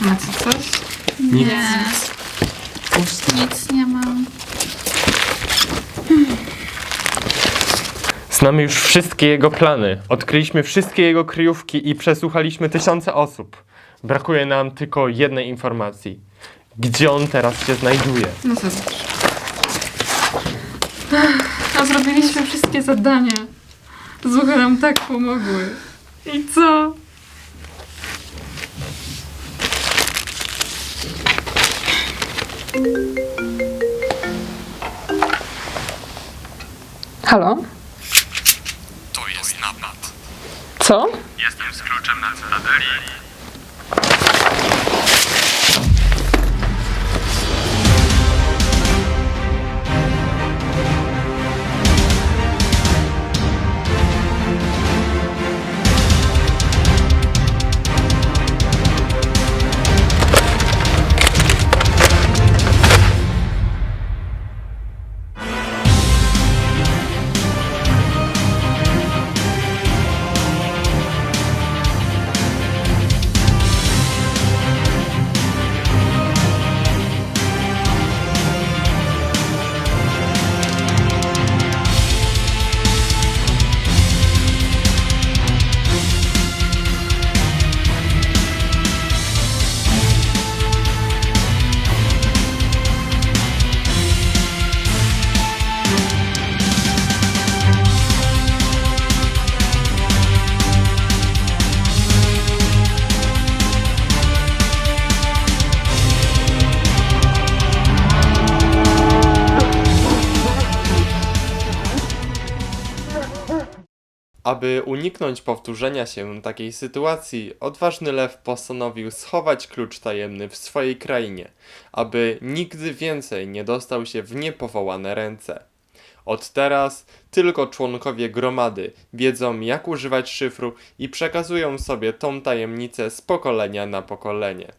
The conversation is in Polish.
Macie coś? Nic. Nie, Pusto. nic nie mam. Znamy już wszystkie jego plany. Odkryliśmy wszystkie jego kryjówki i przesłuchaliśmy tysiące osób. Brakuje nam tylko jednej informacji. Gdzie on teraz się znajduje? No zobacz. A zrobiliśmy wszystkie zadania. Zuchy nam tak pomogły. I co? Halo? To jest napad. Co? Jestem z kluczem na Cytadeli. Aby uniknąć powtórzenia się takiej sytuacji, odważny lew postanowił schować klucz tajemny w swojej krainie, aby nigdy więcej nie dostał się w niepowołane ręce. Od teraz tylko członkowie gromady wiedzą, jak używać szyfru i przekazują sobie tą tajemnicę z pokolenia na pokolenie.